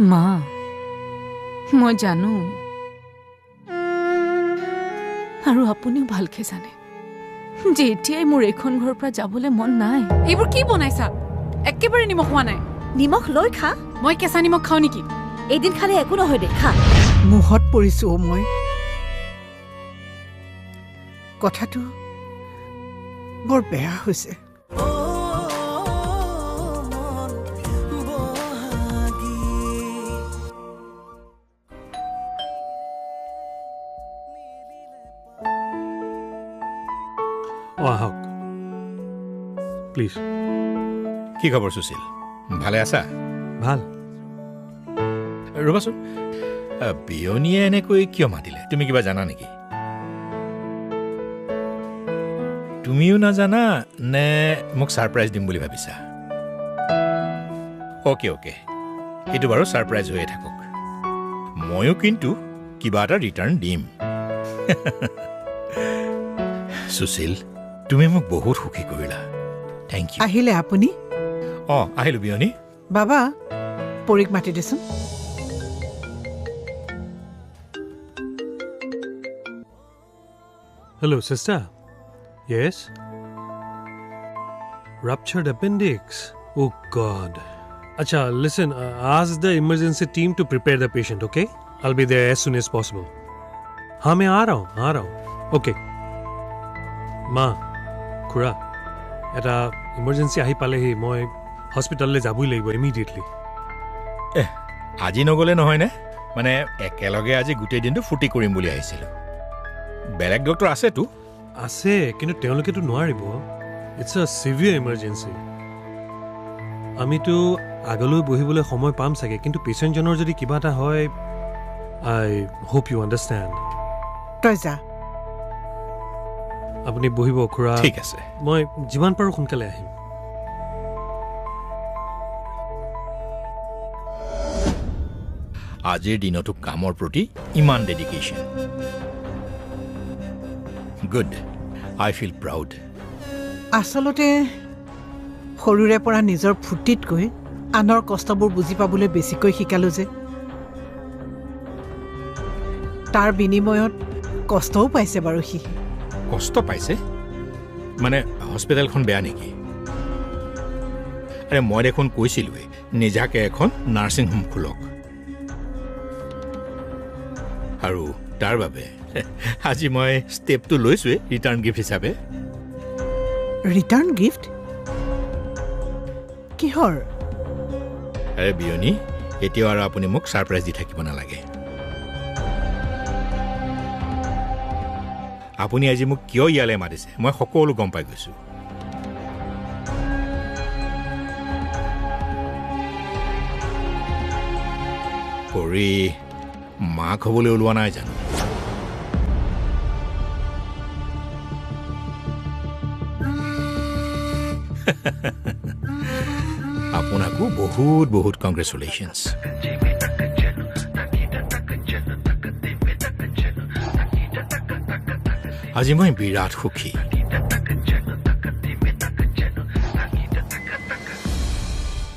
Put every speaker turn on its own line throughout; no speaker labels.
মা মই জানো আৰু আপুনিও ভালকে জানে যে এতিয়াই মোৰ এইখন ঘৰৰ পৰা যাবলৈ মন নাই
এইবোৰ কি বনাইছা একেবাৰে নিমখ হোৱা নাই
নিমখ লৈ খা
মই কেঁচা নিমখ খাওঁ নেকি
এদিন খালে একো নহয় দে খা
মুহত পৰিছো অ' মই কথাটো বৰ বেয়া হৈছে
আহক প্লিজ।
কি খবৰ সুশীল? ভালে আছা?
ভাল।
ৰ'বাচোন বিয়নীয়ে এনেকৈ কিয় মাতিলে? তুমি কিবা জানা নেকি? তুমিও নাজানা নে মোক ছাৰপ্ৰাইজ দিম বুলি ভাবিছা? Okay okay. এইটো বাৰু ছাৰপ্ৰাইজ হৈয়ে থাকক। ময়ো কিন্তু কিবা এটা ৰিটাৰ্ণ দিম। সুশীল তুমি মোক বহুত সুখী কৰিলা থেংক ইউ
আহিলে আপুনি
অঁ আহিলোঁ বিয়নী
বাবা পৰীক মাতি দেচোন
Hello, sister. Yes? Ruptured appendix. Oh, God. Acha, listen, uh, ask the emergency team to prepare the patient, okay? I'll be there as soon as possible. हाँ मैं आ रहा हूँ आ रहा हूँ ओके মা খুৰা এটা ইমাৰ্জেঞ্চি আহি পালেহি মই হস্পিটেললৈ যাবই লাগিব ইমিডিয়েটলি
এহ আজি নগ'লে নহয়নে? মানে একেলগে আজি গোটেই দিনটো ফূৰ্তি কৰিম বুলি আহিছিলোঁ। বেলেগ ডক্টৰ আছেতো?
আছে কিন্তু তেওঁলোকেতো নোৱাৰিব। ইটছ আ চিভিয়াৰ ইমাৰ্জেঞ্চি আমিতো আগলৈ বহিবলৈ সময় পাম চাগে কিন্তু পেচেণ্টজনৰ যদি কিবা এটা হয় আই হোপ ইউ আণ্ডাৰষ্টেণ্ড
তই যা।
আপুনি বহিব খুৰা।
ঠিক আছে।
মই যিমান পাৰোঁ সোনকালে আহিম।
আজিৰ দিনতো কামৰ প্ৰতি ইমান dedication good I feel proud
আচলতে সৰুৰে পৰা নিজৰ ফূৰ্তিতকৈ আনৰ কষ্টবোৰ বুজি পাবলৈ বেছিকৈ শিকালোঁ যে। তাৰ বিনিময়ত কষ্টও পাইছে বাৰু সি।
কষ্ট পাইছে? মানে হস্পিটেলখন বেয়া নেকি? আৰে মই দেখোন কৈছিলোৱেই নিজাকে এখন নাৰ্ছিং হোম খোলক। আৰু তাৰ বাবে আজি মই ষ্টেপটো লৈছোৱেই ৰিটাৰ্ণ গিফ্ট হিচাপে।
ৰিটাৰ্ণ গিফ্ট কিহৰ?
আৰে বিয়নী এতিয়াও আৰু আপুনি মোক ছাৰপ্ৰাইজ দি থাকিব নালাগে। আপুনি আজি মোক কিয় ইয়ালৈ মাতিছে মই সকলো গম পাই গৈছোঁ পৰি মাক হ'বলৈ ওলোৱা নাই জানো আপোনাকো বহুত বহুত কংগ্ৰেচুলেশ্যনছ আজি মই বিৰাট সুখী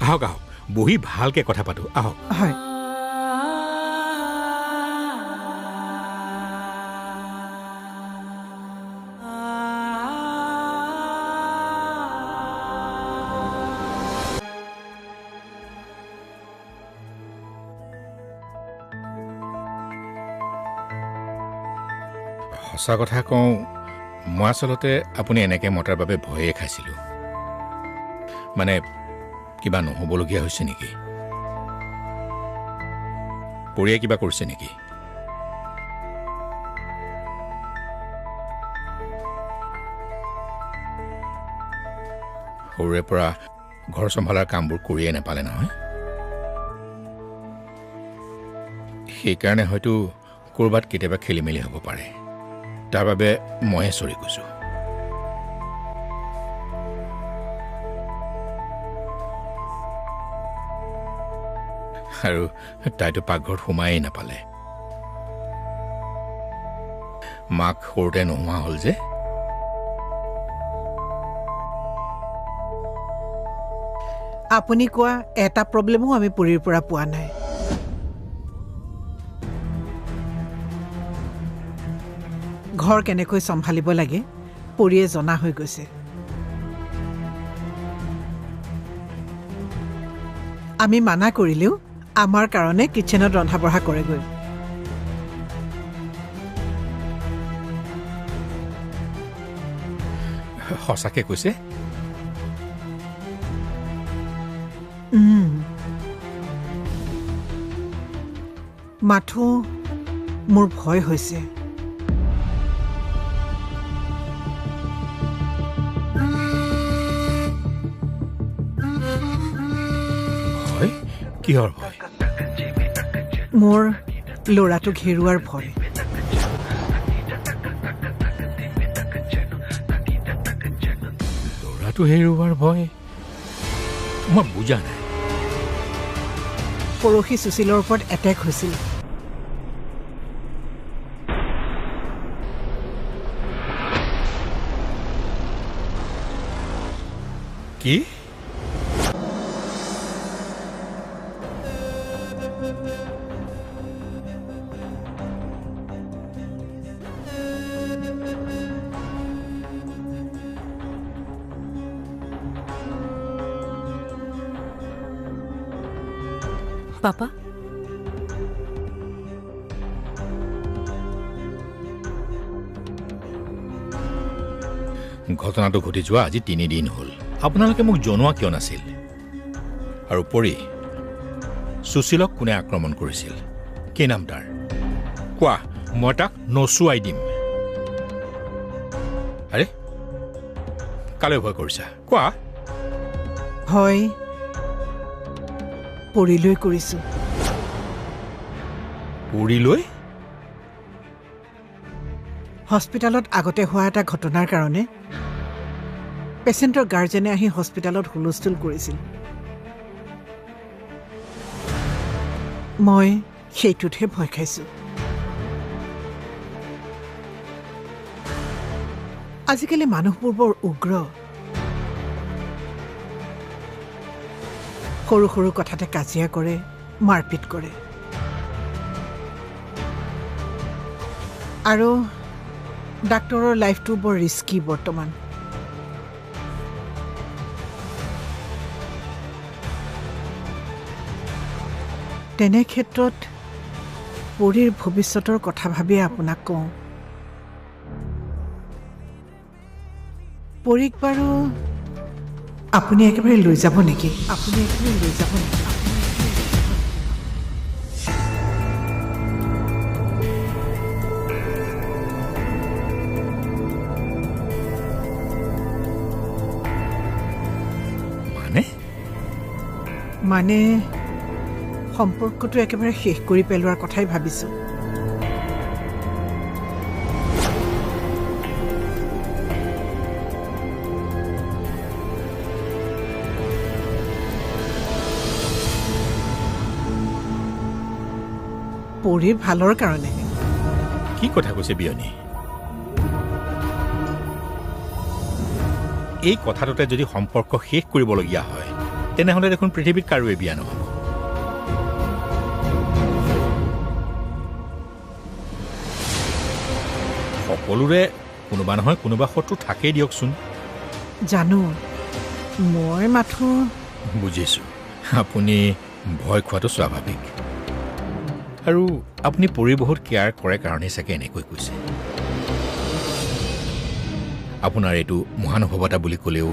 আহক আহক বহি ভালকে কথা পাতোঁ আহক
হয়
সঁচা কথা কওঁ মই আচলতে আপুনি এনেকৈ মতাৰ বাবে ভয়ে খাইছিলোঁ। মানে কিবা নহ'বলগীয়া হৈছে নেকি? পৰিয়াই কিবা কৰিছে নেকি? সৰুৰে পৰা ঘৰ চম্ভালাৰ কামবোৰ কৰিয়ে নাপালে নহয়। সেইকাৰণে হয়তো ক'ৰবাত কেতিয়াবা খেলি মেলি হ'ব পাৰে। তাৰ বাবে ময়ে চৰি কৈছোঁ আৰু তাইতো পাকঘৰত সোমায়েই নাপালে। মাক সৰুতে নোহোৱা হ'ল যে।
আপুনি কোৱা এটা প্ৰব্লেমো আমি পুৰীৰ পৰা পোৱা নাই। ঘৰ কেনেকৈ চম্ভালিব লাগে পৰিয়ে জনা হৈ গৈছে। আমি মানা কৰিলেও আমাৰ কাৰণে কিটচেনত ৰন্ধা বঢ়া কৰেগৈ।
সঁচাকে কৈছে।
মাথো মোৰ ভয় হৈছে।
কিহৰ ভয়?
মোৰ ল'ৰাটোক হেৰুৱাৰ ভয়।
ল'ৰাটো হেৰুৱাৰ ভয়? মই বুজা নাই।
পৰহি সুশীলৰ ওপৰত এটেক হৈছিল।
কি?
পাপা
ঘটনাটো ঘটি যোৱা আজি তিনিদিন হ'ল। আপোনালোকে মোক জনোৱা কিয় নাছিল? আৰু পৰি সুশীলক কোনে আক্ৰমণ কৰিছিল? কি নাম তাৰ? কোৱা মই তাক নচুৱাই দিম। আৰে কালৈ ভয় কৰিছা? কোৱা।
ভয় পৰিলৈ কৰিছো।
পুৰীলৈ
হস্পিটেলত আগতে হোৱা এটা ঘটনাৰ কাৰণে পেচেণ্টৰ গাৰ্জেনে আহি হস্পিটেলত হুলস্থুল কৰিছিল। মই সেইটোতহে ভয় খাইছো। আজিকালি মানুহবোৰ বৰ উগ্ৰ। সৰু সৰু কথাতে কাজিয়া কৰে মাৰপিট কৰে। আৰু ডাক্তৰৰ লাইফটো বৰ ৰিস্কি বৰ্তমান। তেনে ক্ষেত্ৰত পৰীৰ ভৱিষ্যতৰ কথা ভাবিয়ে আপোনাক কওঁ। পৰীক বাৰু আপুনি একেবাৰে লৈ যাব নেকি? আপুনি একেবাৰে লৈ যাব নেকি?
মানে?
সম্পৰ্কটো একেবাৰে শেষ কৰি পেলোৱাৰ কথাই ভাবিছোঁ। পৰীৰ ভালৰ কাৰণে।
কি কথা কৈছে বিয়নী? এই কথাটোতে যদি সম্পৰ্ক শেষ কৰিবলগীয়া হয় তেনেহ'লে দেখোন পৃথিৱীত কাৰোৱে বিয়া নহ'ব? সকলোৰে কোনোবা নহয় কোনোবা শত্ৰু থাকেই দিয়কচোন।
জানো মই মাথো।
বুজিছোঁ। আপুনি ভয় খোৱাটো স্বাভাৱিক। আৰু আপুনি পৰি বহুত কেয়াৰ কৰে কাৰণেই চাগে এনেকৈ কৈছে। আপোনাৰ এইটো মহানুভৱতা বুলি ক'লেও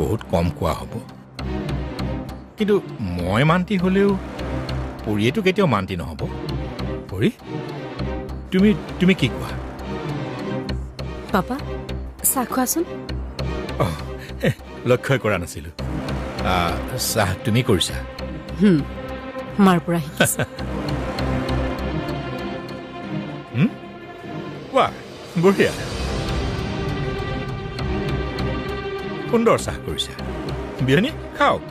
বহুত কম কোৱা হ'ব। কিন্তু মই মান্তি হ'লেও পৰিয়েতো কেতিয়াও মান্তি নহ'ব। পৰি তুমি তুমি কি কোৱা?
পাপা চাহ খোৱাচোন।
লক্ষ্যই কৰা নাছিলোঁ। চাহ তুমি কৰিছা?
মাৰ পৰা
বঢ়িয়া। সুন্দৰ চাহ কৰিছা। বিয়নী খাওক।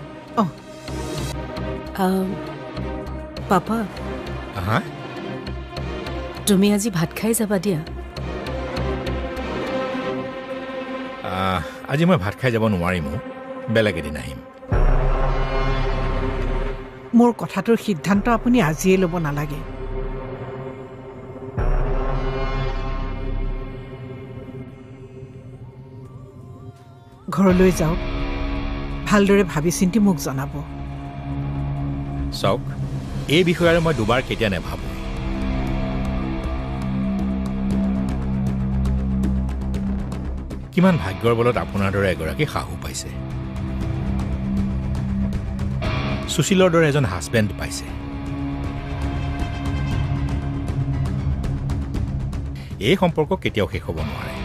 পাপা।
হা?
তুমি আজি ভাত খাই যাবা দিয়া।
আজি মই ভাত খাই যাব নোৱাৰিম। বেলেগ এদিন আহিম।
মোৰ কথাটোৰ সিদ্ধান্ত আপুনি আজিয়ে ল'ব নালাগে। ঘৰলৈ যাওক। ভালদৰে ভাবি চিন্তি মোক জনাব।
চাওক এই বিষয়ে মই দুবাৰ কেতিয়া নাভাবোঁ। কিমান ভাগ্যৰ বলত আপোনাৰ দৰে এগৰাকী শাহু পাইছে। সুশীলৰ দৰে এজন হাজবেণ্ড পাইছে। এই সম্পৰ্ক কেতিয়াও শেষ হ'ব নোৱাৰে।